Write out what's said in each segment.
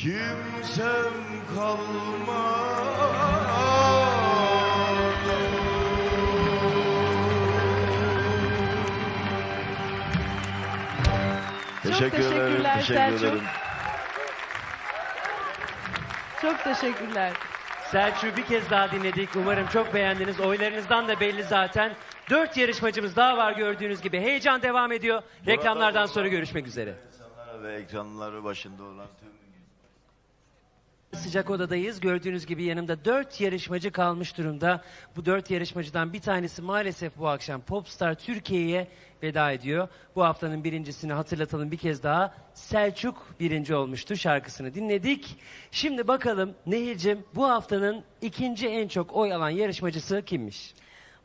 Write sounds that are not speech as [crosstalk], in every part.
kimsem kalmadı. Teşekkür ederim, teşekkürler teşekkür Selçuk. ederim. Çok teşekkürler. Selçuk'u bir kez daha dinledik. Umarım çok beğendiniz. Oylarınızdan da belli zaten. Dört yarışmacımız daha var gördüğünüz gibi. Heyecan devam ediyor. Reklamlardan sonra görüşmek üzere. İnsanlara ve ekranları başında olan tüm Sıcak odadayız. Gördüğünüz gibi yanımda dört yarışmacı kalmış durumda. Bu dört yarışmacıdan bir tanesi maalesef bu akşam Popstar Türkiye'ye veda ediyor. Bu haftanın birincisini hatırlatalım bir kez daha. Selçuk birinci olmuştu. Şarkısını dinledik. Şimdi bakalım Nehir'cim bu haftanın ikinci en çok oy alan yarışmacısı kimmiş?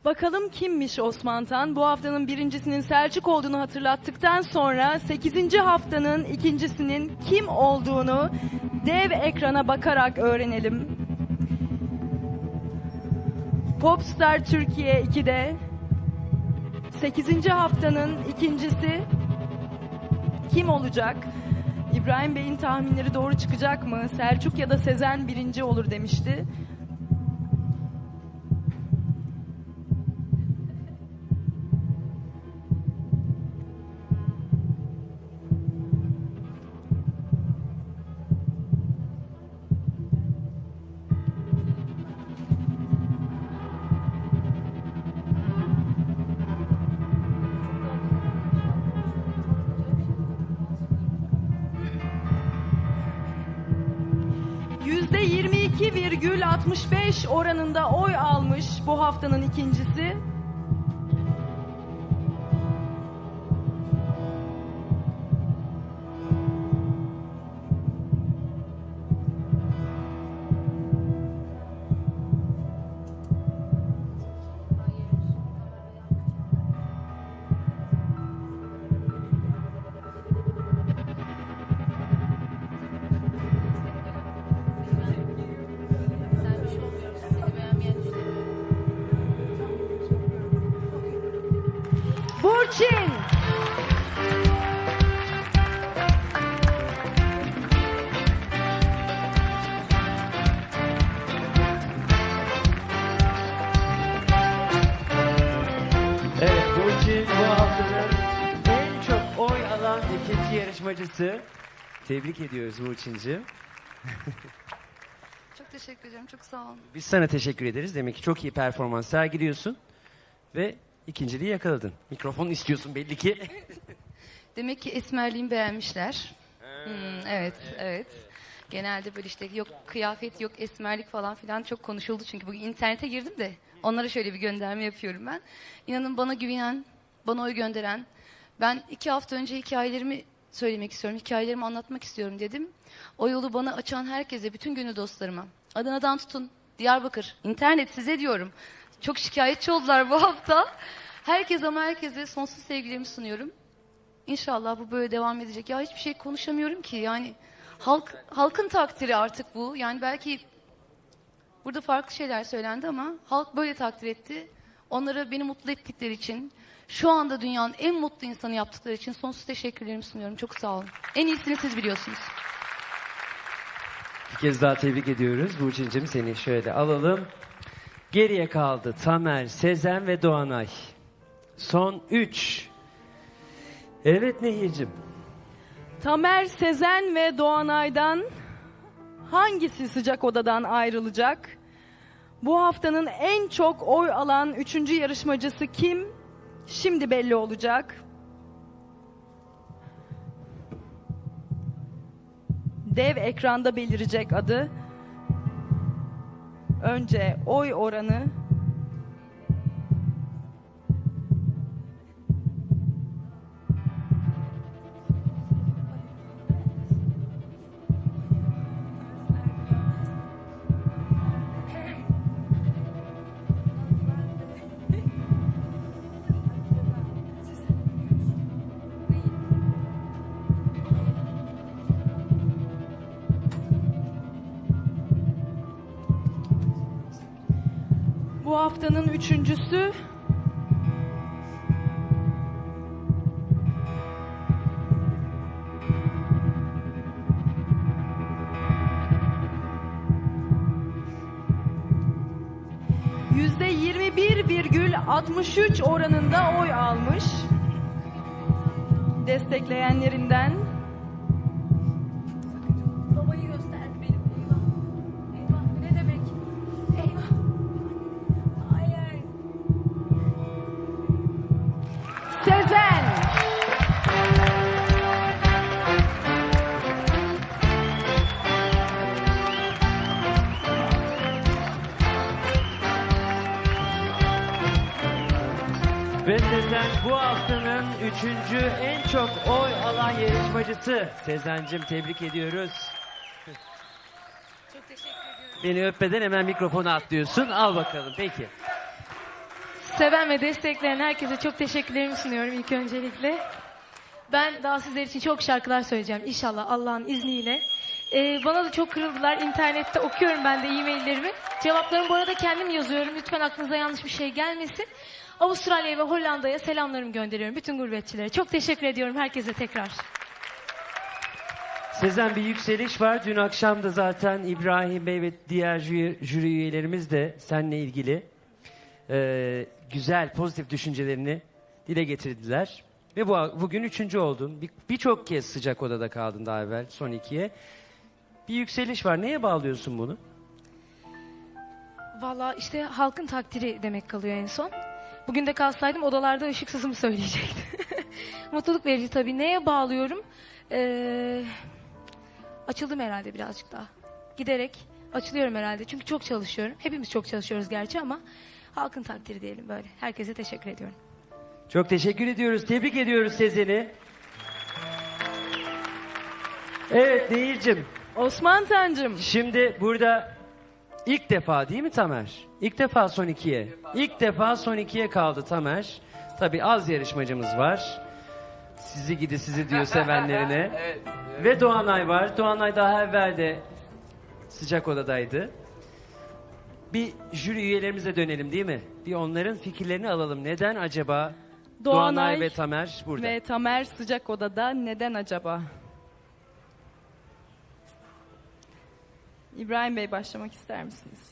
Bakalım kimmiş Osman Tan? Bu haftanın birincisinin Selçuk olduğunu hatırlattıktan sonra 8. haftanın ikincisinin kim olduğunu dev ekrana bakarak öğrenelim. Popstar Türkiye 2'de 8. haftanın ikincisi kim olacak? İbrahim Bey'in tahminleri doğru çıkacak mı? Selçuk ya da Sezen birinci olur demişti. Oranında oy almış bu haftanın ikincisi. Yarışmacısı. Tebrik ediyoruz Burçin'cim. [laughs] Çok teşekkür ederim. Çok sağ olun. Biz sana teşekkür ederiz. Demek ki çok iyi performans sergiliyorsun. Ve ikinciliği yakaladın. Mikrofon istiyorsun belli ki. [laughs] Demek ki esmerliğimi beğenmişler. Hmm, evet, evet. Genelde böyle işte yok kıyafet yok esmerlik falan filan çok konuşuldu çünkü bugün internete girdim de onlara şöyle bir gönderme yapıyorum ben. İnanın bana güvenen, bana oy gönderen, ben iki hafta önce hikayelerimi söylemek istiyorum, hikayelerimi anlatmak istiyorum dedim. O yolu bana açan herkese, bütün gönül dostlarıma, Adana'dan tutun, Diyarbakır, internet size diyorum. Çok şikayetçi oldular bu hafta. Herkes ama herkese sonsuz sevgilerimi sunuyorum. İnşallah bu böyle devam edecek. Ya hiçbir şey konuşamıyorum ki. Yani halk halkın takdiri artık bu. Yani belki burada farklı şeyler söylendi ama halk böyle takdir etti. Onlara beni mutlu ettikleri için, şu anda dünyanın en mutlu insanı yaptıkları için sonsuz teşekkürlerimi sunuyorum. Çok sağ olun. En iyisini siz biliyorsunuz. Bir kez daha tebrik ediyoruz. Burçin'cim seni şöyle alalım. Geriye kaldı Tamer, Sezen ve Doğanay. Son üç. Evet Nehir'cim. Tamer Sezen ve Doğanay'dan hangisi sıcak odadan ayrılacak? Bu haftanın en çok oy alan üçüncü yarışmacısı kim? Şimdi belli olacak. Dev ekranda belirecek adı. Önce oy oranı haftanın üçüncüsü. Yüzde 21,63 oranında oy almış. Desteklediklerinden üçüncü en çok oy alan yarışmacısı. Sezen'cim tebrik ediyoruz. Çok teşekkür ediyorum. Beni öpmeden hemen mikrofonu atlıyorsun. Al bakalım peki. Seven ve destekleyen herkese çok teşekkürlerimi sunuyorum ilk öncelikle. Ben daha sizler için çok şarkılar söyleyeceğim inşallah Allah'ın izniyle. Ee, bana da çok kırıldılar. İnternette okuyorum ben de e-maillerimi. Cevaplarımı bu arada kendim yazıyorum. Lütfen aklınıza yanlış bir şey gelmesin. Avustralya'ya ve Hollanda'ya selamlarımı gönderiyorum bütün gurbetçilere. Çok teşekkür ediyorum herkese tekrar. Sezen bir yükseliş var. Dün akşam da zaten İbrahim Bey ve diğer jüri, jüri üyelerimiz de seninle ilgili e, güzel, pozitif düşüncelerini dile getirdiler. Ve bu bugün üçüncü oldun. Bir- Birçok kez sıcak odada kaldın daha evvel, son ikiye. Bir yükseliş var. Neye bağlıyorsun bunu? Valla işte halkın takdiri demek kalıyor en son. Bugün de kalsaydım odalarda ışıksızımı söyleyecektim. [laughs] Mutluluk verici tabii. Neye bağlıyorum? Ee, açıldım herhalde birazcık daha. Giderek açılıyorum herhalde. Çünkü çok çalışıyorum. Hepimiz çok çalışıyoruz gerçi ama halkın takdiri diyelim böyle. Herkese teşekkür ediyorum. Çok teşekkür ediyoruz. Tebrik ediyoruz Sezen'i. Evet Nehir'cim. Osman Tancım. Şimdi burada ilk defa değil mi Tamer? İlk defa son ikiye. İlk defa son ikiye kaldı Tamer. Tabii az yarışmacımız var. Sizi gidi sizi diyor sevenlerine. [laughs] Ve Doğanay var. Doğanay daha evvel de sıcak odadaydı. Bir jüri üyelerimize dönelim değil mi? Bir onların fikirlerini alalım. Neden acaba Doğanay, Doğanay ve Tamer burada? Ve Tamer sıcak odada neden acaba? İbrahim Bey başlamak ister misiniz?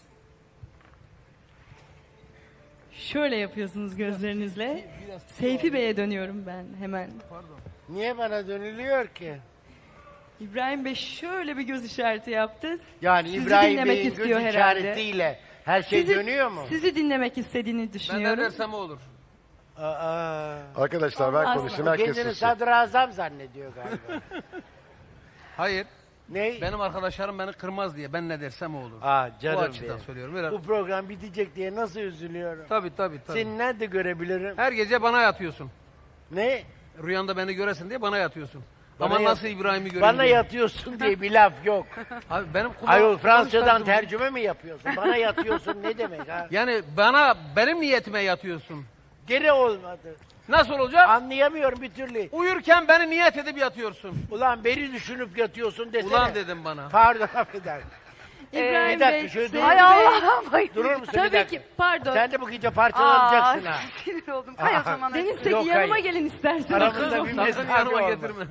Şöyle yapıyorsunuz gözlerinizle. Seyfi Bey'e dönüyorum ben hemen. Niye bana dönülüyor ki? İbrahim Bey şöyle bir göz işareti yaptı. Yani Sizi İbrahim dinlemek Bey'in göz istiyor herhalde. işaretiyle her şey Sizi- dönüyor mu? Sizi dinlemek istediğini Ben ne düşünüyorum. dersem olur. Aa, Arkadaşlar ben konuşayım herkes kendini sussun. sadrazam zannediyor galiba. Hayır. Ne? Benim arkadaşlarım beni kırmaz diye ben ne dersem o olur. Aa Bu canım açıdan benim. söylüyorum. Öyle. Bu program bitecek diye nasıl üzülüyorum. Tabii tabii tabii. Seni nerede görebilirim? Her gece bana yatıyorsun. Ne? Rüyanda beni göresin diye bana yatıyorsun. Bana Ama yat- nasıl İbrahim'i göreyim Bana diye. yatıyorsun diye bir laf yok. [laughs] Abi benim kulağım- Ayol Fransızcadan tercüme mi yapıyorsun? Bana yatıyorsun ne demek ha? [laughs] Yani bana benim niyetime yatıyorsun. Gene olmadı. Nasıl olacak? Anlayamıyorum bir türlü. Uyurken beni niyet edip yatıyorsun. Ulan beni düşünüp yatıyorsun desene. Ulan dedim bana. Pardon [laughs] affedersin. İbrahim bir dakika, Bey, şöyle Seyfi dur. Bey- Ay Durur musun bir Tabii dakika? ki pardon. Sen de bu gece parçalanacaksın ha. Sinir oldum. Hay o zaman. Deniz Seki yanıma hayır. gelin isterseniz. Aramızda bir Sakın mesafe yanıma olmaz. getirme.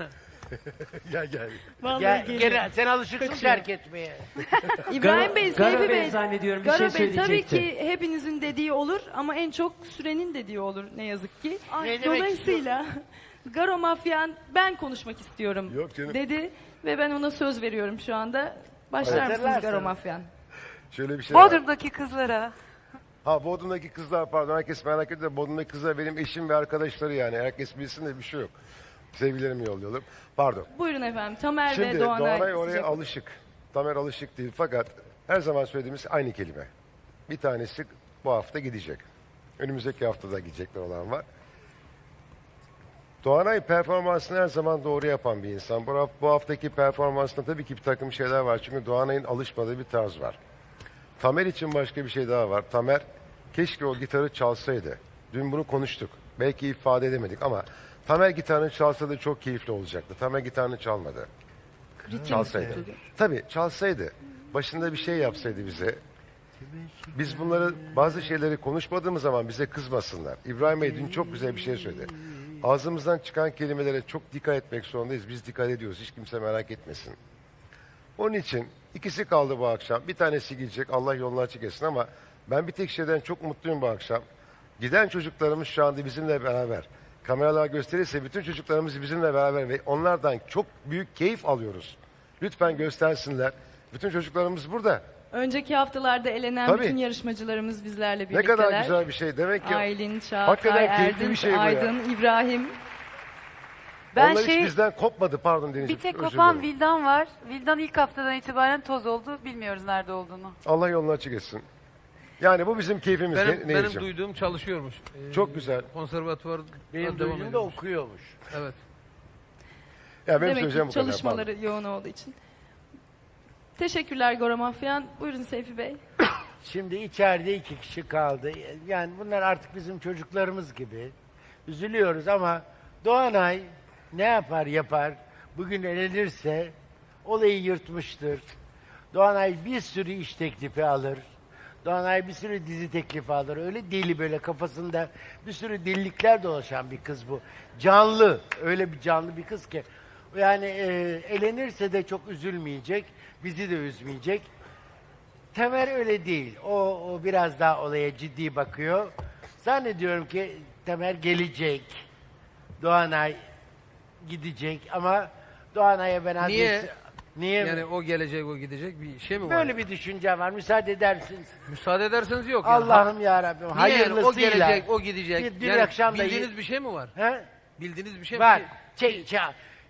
[laughs] Gel gel. Vallahi Gel, gene, sen alışıksın terk etmeye. [laughs] İbrahim Bey, Garo Seyfi Bey Bey. zannediyorum bir Garo şey Bey tabii söyleyecekti. ki hepinizin dediği olur ama en çok sürenin dediği olur ne yazık ki. Ne demek Dolayısıyla [laughs] Garo Mafyan ben konuşmak istiyorum Yok canım. dedi ve ben ona söz veriyorum şu anda. Başlar mısınız. Garo Mafyan? Şöyle bir şey var. Bodrum'daki kızlara. Ha Bodrum'daki kızlar pardon herkes merak ediyor. da Bodrum'daki kızlar benim eşim ve arkadaşları yani. Herkes bilsin de bir şey yok. Sevgilerimi yolluyorum. Pardon. Buyurun efendim. Tamer ve Şimdi Doğanay. Doğanay oraya sıcak- alışık. Tamer alışık değil fakat her zaman söylediğimiz aynı kelime. Bir tanesi bu hafta gidecek. Önümüzdeki haftada gidecekler olan var. Doğanay performansını her zaman doğru yapan bir insan. Bu, bu haftaki performansında tabii ki bir takım şeyler var. Çünkü Doğanay'ın alışmadığı bir tarz var. Tamer için başka bir şey daha var. Tamer keşke o gitarı çalsaydı. Dün bunu konuştuk. Belki ifade edemedik ama Tamer gitarını çalsa da çok keyifli olacaktı. Tamer gitarını çalmadı. Çalsaydı. Tabii çalsaydı. Başında bir şey yapsaydı bize. Biz bunları bazı şeyleri konuşmadığımız zaman bize kızmasınlar. İbrahim Bey dün çok güzel bir şey söyledi. Ağzımızdan çıkan kelimelere çok dikkat etmek zorundayız. Biz dikkat ediyoruz. Hiç kimse merak etmesin. Onun için ikisi kaldı bu akşam. Bir tanesi gidecek. Allah yolunu açık etsin ama Ben bir tek şeyden çok mutluyum bu akşam. Giden çocuklarımız şu anda bizimle beraber. Kameralar gösterirse bütün çocuklarımız bizimle beraber ve onlardan çok büyük keyif alıyoruz. Lütfen göstersinler. Bütün çocuklarımız burada. Önceki haftalarda elenen Tabii. bütün yarışmacılarımız bizlerle Ne birlikteler. kadar güzel bir şey. Demek ki Aylin, Hakikaten Çağatay, keyifli bir şey bu ya. Aydın, İbrahim. Ben onlar şey hiç bizden kopmadı. Pardon Deniz'ciğim. bir tek özür kopan dilerim. Vildan var. Vildan ilk haftadan itibaren toz oldu. Bilmiyoruz nerede olduğunu. Allah yolunu açık etsin. Yani bu bizim keyfimiz. Benim, Ne- benim duyduğum çalışıyormuş. Ee, Çok güzel. Konservatuvar Benim devam duyduğum da okuyormuş. Evet. Ya benim Demek söyleyeceğim ki bu kadar. çalışmaları yoğun olduğu için. Teşekkürler Gora Mafyan. Buyurun Seyfi Bey. [coughs] Şimdi içeride iki kişi kaldı. Yani bunlar artık bizim çocuklarımız gibi. Üzülüyoruz ama Doğanay ne yapar yapar. Bugün elenirse olayı yırtmıştır. Doğanay bir sürü iş teklifi alır. Doğanay bir sürü dizi teklifi alır. Öyle deli böyle kafasında bir sürü delilikler dolaşan bir kız bu. Canlı. Öyle bir canlı bir kız ki. Yani e, elenirse de çok üzülmeyecek. Bizi de üzmeyecek. Temer öyle değil. O, o biraz daha olaya ciddi bakıyor. Zannediyorum ki Temer gelecek. Doğanay gidecek ama Doğanay'a ben adresi- Niye? Yani o gelecek, o gidecek bir şey mi var? Böyle bir düşünce var. Müsaade eder misiniz? Müsaade ederseniz yok. yani. Allah'ım ya Rabbim. Niye yani? Hayırlısıyla. O gelecek, o gidecek. Bir, dün yani akşam da bildiğiniz bir şey mi var? He? Bildiğiniz bir şey Var. mi? Çek, çek.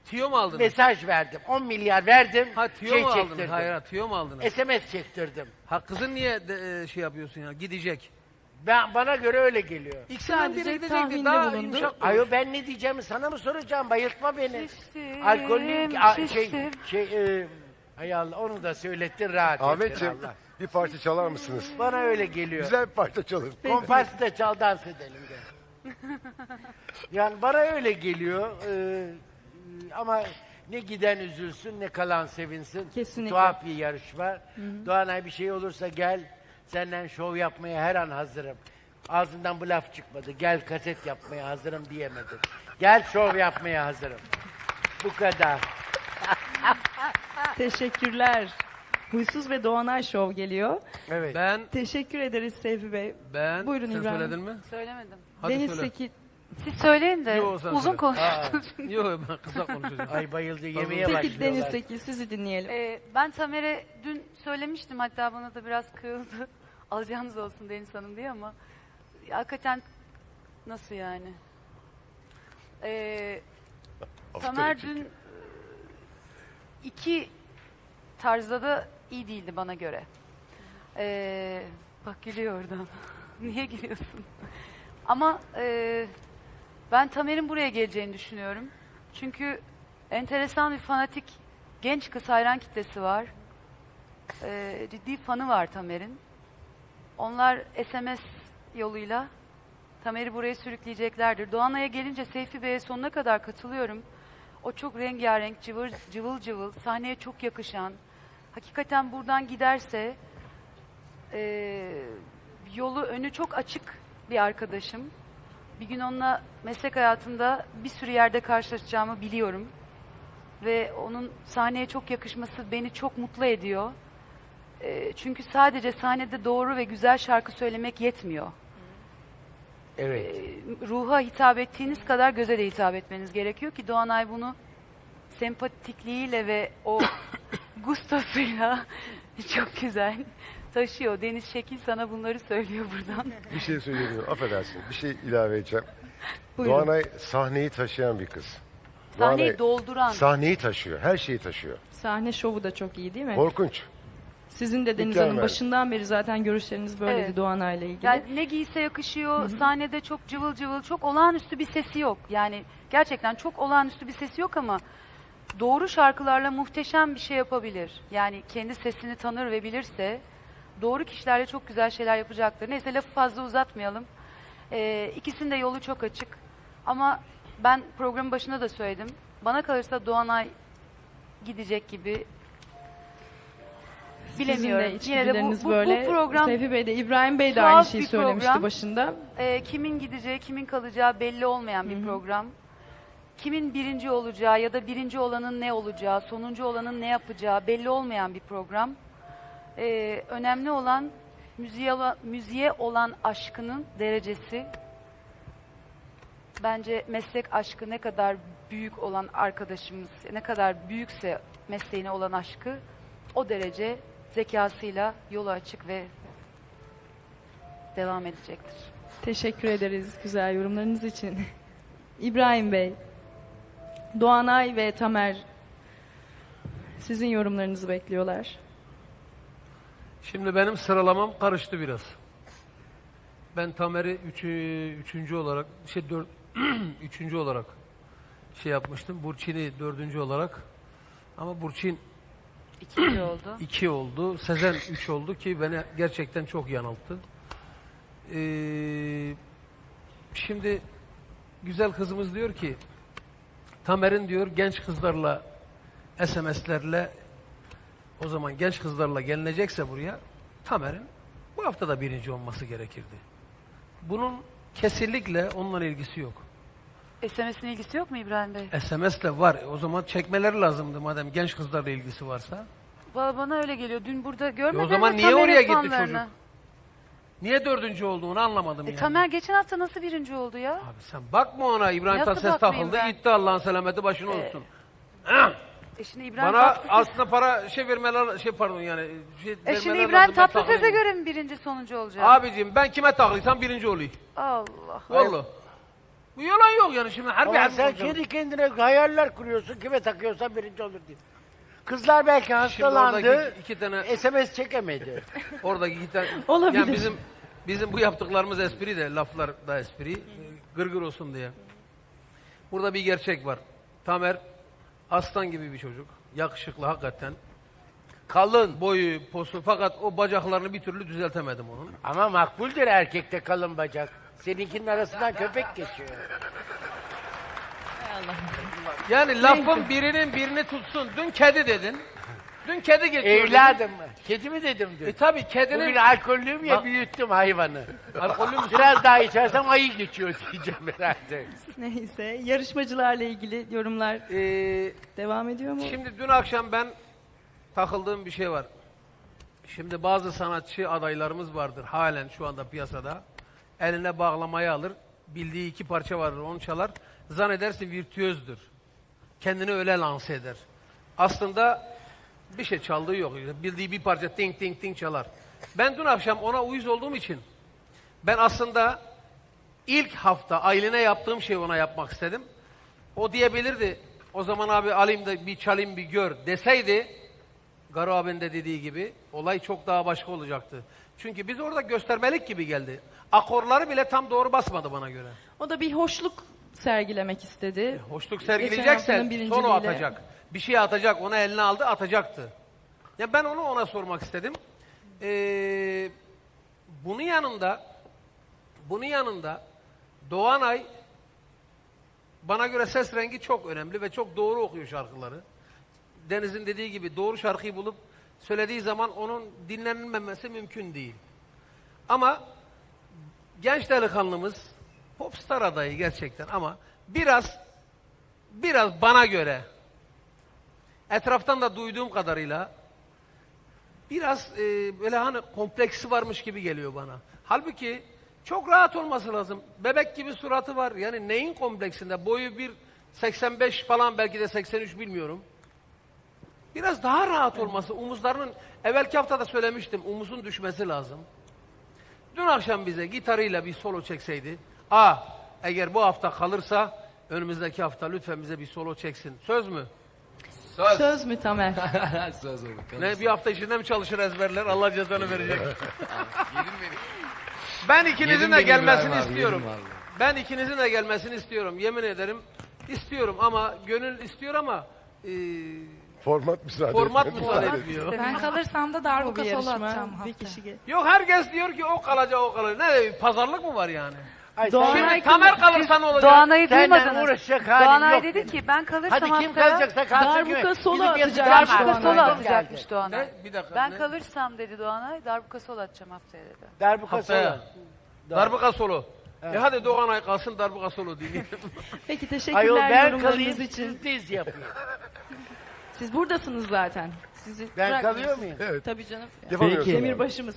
Tiyo mu aldınız? Mesaj verdim. 10 milyar verdim. Ha tiyo mu aldınız? Hayır, ha, tiyo mu aldınız? SMS çektirdim. Ha kızın niye de, e, şey yapıyorsun ya? Gidecek. Ben bana göre öyle geliyor. İkisinden biri Sadece gidecekti. tahminde Daha bulundu. yumuşak. Ayo ben ne diyeceğimi sana mı soracağım? Bayıltma beni. Şiştim, Alkollüyüm ki a- şey şiştim. şey e, hay Allah onu da söylettin rahat ettin Ahmetciğim Allah. bir parça çalar mısınız? Bana öyle geliyor. Güzel bir parça çalın. Komparsı da çal dans edelim de. [laughs] yani bana öyle geliyor. Ee, ama ne giden üzülsün ne kalan sevinsin. Kesinlikle. Tuhaf bir yarışma. Doğanay bir şey olursa gel. Senden şov yapmaya her an hazırım. Ağzından bu laf çıkmadı. Gel kaset yapmaya hazırım diyemedi. Gel şov yapmaya hazırım. Bu kadar. [laughs] Teşekkürler. Huysuz ve Doğanay Show geliyor. Evet. Ben, Teşekkür ederiz Seyfi Bey. ben, Buyurun sen İbrahim. söyledin mi? Söylemedim. Hadi Deniz söyle. Seki Siz söyleyin de Yo, sen uzun söyle. konuştunuz. Yok ben kısa konuşacağım. Ay bayıldı yemeğe Peki başlıyorlar. Deniz Seki sizi dinleyelim. Ee, ben Tamer'e dün söylemiştim hatta bana da biraz kırıldı. Alacağınız olsun Deniz Hanım diye ama hakikaten nasıl yani? Ee, Tamer dün e, iki tarzda da iyi değildi bana göre. Ee, bak gülüyor oradan. [laughs] Niye gülüyorsun? Ama e, ben Tamer'in buraya geleceğini düşünüyorum. Çünkü enteresan bir fanatik genç kız hayran kitlesi var. Ee, ciddi fanı var Tamer'in. Onlar SMS yoluyla Tamer'i buraya sürükleyeceklerdir. Doğanay'a gelince Seyfi Bey'e sonuna kadar katılıyorum. O çok rengarenk, cıvır, cıvıl cıvıl, sahneye çok yakışan. Hakikaten buradan giderse ee, yolu önü çok açık bir arkadaşım. Bir gün onunla meslek hayatında bir sürü yerde karşılaşacağımı biliyorum. Ve onun sahneye çok yakışması beni çok mutlu ediyor. Ee, çünkü sadece sahnede doğru ve güzel şarkı söylemek yetmiyor. Evet. Ee, ruha hitap ettiğiniz kadar göze de hitap etmeniz gerekiyor ki Doğanay bunu sempatikliğiyle ve o [coughs] gustosuyla [laughs] çok güzel taşıyor. Deniz Şekil sana bunları söylüyor buradan. Bir şey söyleyeyim. Affedersin. Bir şey ilave edeceğim. Buyurun. Doğanay sahneyi taşıyan bir kız. Sahneyi Doğanay dolduran. Sahneyi taşıyor. Her şeyi taşıyor. Sahne şovu da çok iyi değil mi? Korkunç. Sizin de Deniz Mükemmel. Hanım başından beri zaten görüşleriniz böyleydi Evet. Doğanay'la ilgili. Yani ne giyse yakışıyor. Sahnede çok cıvıl cıvıl, çok olağanüstü bir sesi yok. Yani gerçekten çok olağanüstü bir sesi yok ama doğru şarkılarla muhteşem bir şey yapabilir. Yani kendi sesini tanır ve bilirse doğru kişilerle çok güzel şeyler yapacaktır. Neyse lafı fazla uzatmayalım. Ee, ikisinin de yolu çok açık. Ama ben programın başında da söyledim. Bana kalırsa Doğanay gidecek gibi bilemiyorum. Sizin de Yine de bu, bu, böyle. bu program Seyfi Bey de İbrahim Bey de tuhaf aynı şeyi bir söylemişti başında. e, kimin gideceği, kimin kalacağı belli olmayan bir program. Kimin birinci olacağı ya da birinci olanın ne olacağı, sonuncu olanın ne yapacağı belli olmayan bir program. E, önemli olan müziğe, ola- müziğe olan aşkının derecesi bence meslek aşkı ne kadar büyük olan arkadaşımız, ne kadar büyükse mesleğine olan aşkı o derece zekasıyla yolu açık ve devam edecektir. Teşekkür ederiz güzel yorumlarınız için. [laughs] İbrahim Bey, Doğanay ve Tamer sizin yorumlarınızı bekliyorlar. Şimdi benim sıralamam karıştı biraz. Ben Tamer'i üçü, üçüncü olarak, şey dört, [clears throat] üçüncü olarak şey yapmıştım. Burçin'i dördüncü olarak. Ama Burçin İkinci oldu. [clears throat] iki oldu. Sezen üç oldu ki beni gerçekten çok yanılttı. Ee, şimdi güzel kızımız diyor ki Tamer'in diyor genç kızlarla SMS'lerle o zaman genç kızlarla gelinecekse buraya Tamer'in bu hafta da birinci olması gerekirdi. Bunun kesinlikle onunla ilgisi yok. SMS'in ilgisi yok mu İbrahim Bey? SMS'le var. O zaman çekmeleri lazımdı madem genç kızlarla ilgisi varsa. Bana, bana öyle geliyor. Dün burada görmedim zaman mi niye Tamer'in oraya gitti fanlarını? çocuk? Niye dördüncü olduğunu anlamadım E, yani. Tamer geçen hafta nasıl birinci oldu ya? Abi sen bakma ona İbrahim Nasıl Tatlıses bakmayayım takıldı ben? gitti Allah'ın selameti başına olsun. [clears throat] E şimdi İbrahim Bana Tatlıses- aslında para şey vermeler şey pardon yani şey E şimdi vermeler İbrahim lazım, ben Tatlıses'e göre mi birinci sonuncu olacak? Abicim ben kime taklıysam birinci olayım. Allah. Vallahi. Bu yalan yok yani şimdi her bir Ama her sen kendi kendine hayaller kuruyorsun. Kime takıyorsan birinci olur diye. Kızlar belki hastalandı. [laughs] oradaki iki tane SMS çekemedi. oradaki iki tane Olabilir. yani bizim bizim bu yaptıklarımız espri de laflar da espri gırgır olsun diye. Burada bir gerçek var. Tamer aslan gibi bir çocuk. Yakışıklı hakikaten. Kalın. Boyu, posu fakat o bacaklarını bir türlü düzeltemedim onun. Ama makbuldür erkekte kalın bacak. Seninkinin arasından köpek geçiyor. Yani lafın birinin birini tutsun. Dün kedi dedin. Dün kedi geçiyor. Evladım mı? Kedi mi dedim dün? E tabi kedinin... Bugün alkollüyüm ya büyüttüm hayvanı. Alkollü müsün? Biraz daha içersem ayı geçiyor diyeceğim herhalde. Neyse, yarışmacılarla ilgili yorumlar Ee, devam ediyor mu? Şimdi dün akşam ben takıldığım bir şey var. Şimdi bazı sanatçı adaylarımız vardır halen şu anda piyasada. Eline bağlamayı alır. Bildiği iki parça vardır onu çalar. Zannedersin virtüözdür. Kendini öyle lanse eder. Aslında bir şey çaldığı yok. Bildiği bir parça ting ting ting çalar. Ben dün akşam ona uyuz olduğum için ben aslında ilk hafta Aylin'e yaptığım şeyi ona yapmak istedim. O diyebilirdi. O zaman abi alayım da bir çalayım bir gör deseydi Garo abinin de dediği gibi olay çok daha başka olacaktı. Çünkü biz orada göstermelik gibi geldi. Akorları bile tam doğru basmadı bana göre. O da bir hoşluk sergilemek istedi. Hoşluk Geçen sergileyecekse solo birinciliğiyle- atacak. Bir şey atacak, ona eline aldı atacaktı. Ya ben onu ona sormak istedim. Ee, bunun yanında bunun yanında Doğanay bana göre ses rengi çok önemli ve çok doğru okuyor şarkıları. Deniz'in dediği gibi doğru şarkıyı bulup söylediği zaman onun dinlenmemesi mümkün değil. Ama genç delikanlımız popstar adayı gerçekten ama biraz biraz bana göre etraftan da duyduğum kadarıyla biraz e, böyle hani kompleksi varmış gibi geliyor bana. Halbuki çok rahat olması lazım. Bebek gibi suratı var. Yani neyin kompleksinde? Boyu bir 85 falan belki de 83 bilmiyorum. Biraz daha rahat olması, omuzlarının evvelki hafta da söylemiştim, omuzun düşmesi lazım. Dün akşam bize gitarıyla bir solo çekseydi, a eğer bu hafta kalırsa önümüzdeki hafta lütfen bize bir solo çeksin. Söz mü? Söz mü Tamer? [laughs] Söz olur. Ne bir hafta içinde mi çalışır ezberler? Allah cezanı verecek. ben ikinizin Yedin de beni gelmesini abi, istiyorum. yedin. Ben ikinizin de gelmesini istiyorum. Yemin ederim istiyorum ama gönül istiyor ama e, Format müsaade format etmedi. müsaade etmiyor. Ben kalırsam da Bu darbuka bir solo atacağım Bir kişi ge- Yok herkes diyor ki o kalacak o kalacak. Ne pazarlık mı var yani? Ay, Doğan- sen- Şimdi Tamer kalırsa ne olacak? Doğanay'ı Senden duymadınız. uğraşacak halim Doğanay yok dedi benim. ki ben kalırsam Hadi kim haftaya kalacaksa kalsın. Darbuka Kim- solo bizim atacak. Darbuka darbuka atacakmış Doğanay. Ne? Bir dakika. Ben ne? kalırsam dedi Doğanay darbuka solo atacağım haftaya dedi. Darbuka Haftaya. solo. Darbuka solo. E hadi Doğanay kalsın darbuka solo dinleyelim. [laughs] Peki Ayol teşekkürler ben yorumlarınız kalayım için. siz yapayım. Siz buradasınız zaten. Sizi Ben bırakmıyoruz. kalıyor muyum? Evet. Tabii canım. Yapamıyorsun Demir abi. başımız.